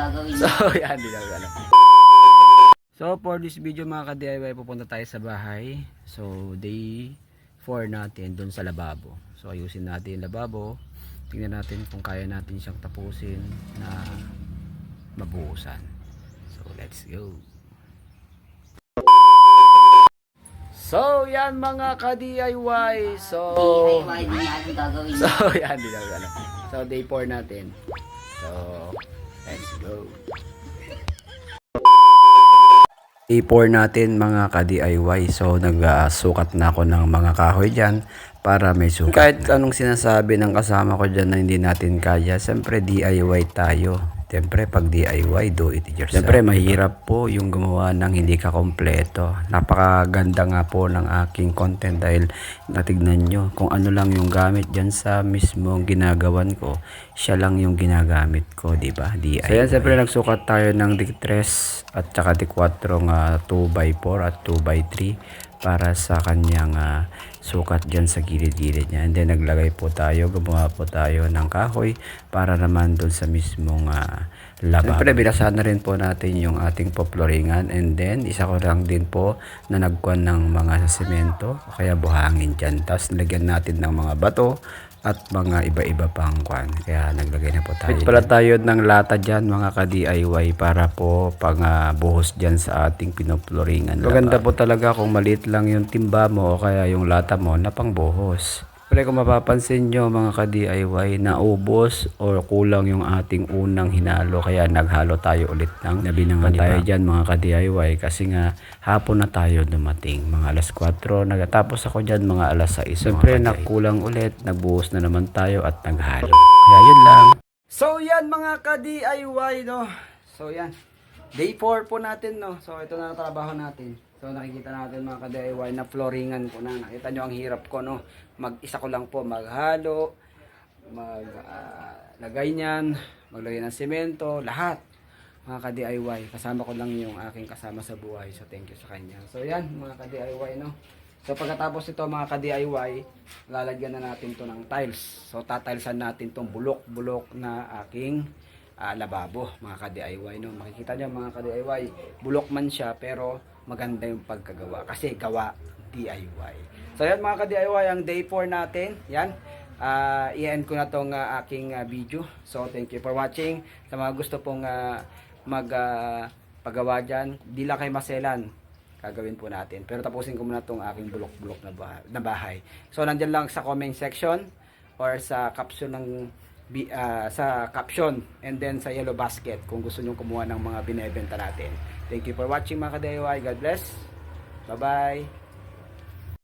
Gagawin. so yan, di lang ano. So, for this video mga ka-DIY, pupunta tayo sa bahay. So, day 4 natin dun sa lababo. So, ayusin natin yung lababo. Tingnan natin kung kaya natin siyang tapusin na mabuhusan. So, let's go. So, yan mga ka-DIY. So. So, yan, di lang ano. So, day 4 natin. So, let's go. Day 4 natin mga ka-DIY. So, nagsukat na ako ng mga kahoy dyan para may sukat. Kahit anong sinasabi ng kasama ko dyan na hindi natin kaya, siyempre DIY tayo. Siyempre, pag DIY, do it yourself. Siyempre, mahirap po yung gumawa ng hindi ka kompleto. Napakaganda nga po ng aking content dahil natignan nyo kung ano lang yung gamit dyan sa mismong ginagawan ko. Siya lang yung ginagamit ko, di ba? DIY. So yan, siyempre nagsukat tayo ng D3 at saka D4 nga 2x4 at 2x3 para sa kanyang ah, sukat dyan sa gilid-gilid niya. And then naglagay po tayo, gumawa po tayo ng kahoy para naman doon sa mismong uh, laba. Siyempre binasahan na rin po natin yung ating poploringan and then isa ko lang din po na nagkuhan ng mga semento kaya buhangin dyan. Tapos nilagyan natin ng mga bato at mga iba-iba pang kwan. Kaya naglagay na po tayo. Bit pala tayo ng lata dyan mga ka-DIY para po pang ah, buhos dyan sa ating pinoploringan. Maganda po talaga kung maliit lang yung timba mo o kaya yung lata mo na pang buhos. Pero kung mapapansin nyo mga ka-DIY, naubos o kulang yung ating unang hinalo. Kaya naghalo tayo ulit ng nabinangan tayo dyan mga ka-DIY kasi nga hapon na tayo dumating. Mga alas 4 nagatapos ako dyan mga alas 6 siyempre nakulang ulit nagbuhos na naman tayo at naghalo. Kaya yun lang. So yan mga ka-DIY no? So yan. Day 4 po natin no? So ito na ang trabaho natin So nakikita natin mga ka-DIY na flooringan ko na. Nakita nyo ang hirap ko no. Mag-isa ko lang po maghalo, mag ah, lagay niyan, maglagay ng semento, lahat. Mga ka-DIY, kasama ko lang yung aking kasama sa buhay. So thank you sa kanya. So yan mga ka-DIY no. So pagkatapos ito mga ka-DIY, lalagyan na natin to ng tiles. So tatilsan natin tong bulok-bulok na aking ah, lababo mga ka-DIY no. Makikita niyo mga ka-DIY, bulok man siya pero maganda yung pagkagawa kasi gawa DIY. So yan mga ka-DIY ang day 4 natin. Yan. Ah, i-end ko na tong ah, aking ah, video. So thank you for watching. Sa mga gusto pong ah, mag ah, pagawa dyan, di lang kayo maselan gagawin po natin. Pero tapusin ko muna tong aking bulok-bulok na bahay, na bahay. So nandiyan lang sa comment section or sa caption ng ah, sa caption and then sa yellow basket kung gusto nyo kumuha ng mga binebenta natin. Thank you for watching mga ka-DIY. God bless. Bye-bye.